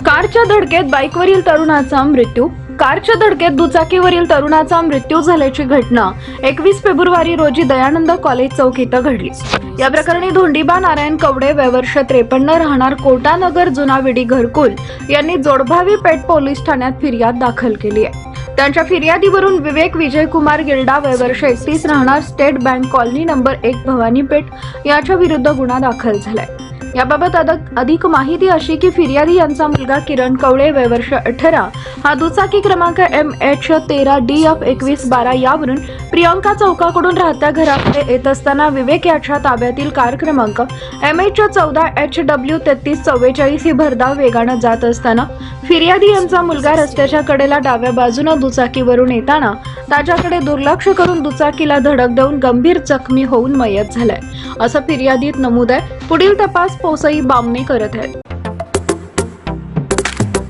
कारच्या धडकेत बाईकवरील तरुणाचा मृत्यू कारच्या धडकेत दुचाकीवरील तरुणाचा मृत्यू झाल्याची घटना एकवीस फेब्रुवारी रोजी दयानंद कॉलेज चौक इथं घडली. या प्रकरणी धोंडीबा नारायण कवडे वयवर्ष त्रेपन्न राहणार कोटानगर जुना विडी घरकुल यांनी जोडभावी पेठ पोलीस ठाण्यात फिर्याद दाखल केली आहे. त्यांच्या फिर्यादीवरून विवेक विजयकुमार गिल्डा वयवर्ष एकतीस राहणार स्टेट बँक कॉलनी नंबर एक भवानीपेठ याच्या विरुद्ध गुन्हा दाखल झालाय. याबाबत अधिक माहिती अशी की फिर्यादी यांचा मुलगा किरण कवळे वयवर्ष अठरा. हा दुचाकी क्रमांक एम एच तेरा डी एफ एकवीस बारा यावरून प्रियंका चौकाकडून राहत्या घराकडे येत असताना विवेक याच्या ताब्यातील कार क्रमांक एम एच चौदा एच डब्ल्यू तेहतीस चव्वेचाळीस ही भरधाव वेगानं जात असताना फिर्यादी यांचा मुलगा रस्त्याच्या कडेला डाव्या बाजूनं दुचाकीवरून येताना त्याच्याकडे दुर्लक्ष करून दुचाकीला धडक देऊन गंभीर जखमी होऊन मयत झालाय. असं फिर्यादीत नमूद आहे. पुढील तपास पोसई बामणे करत आहेत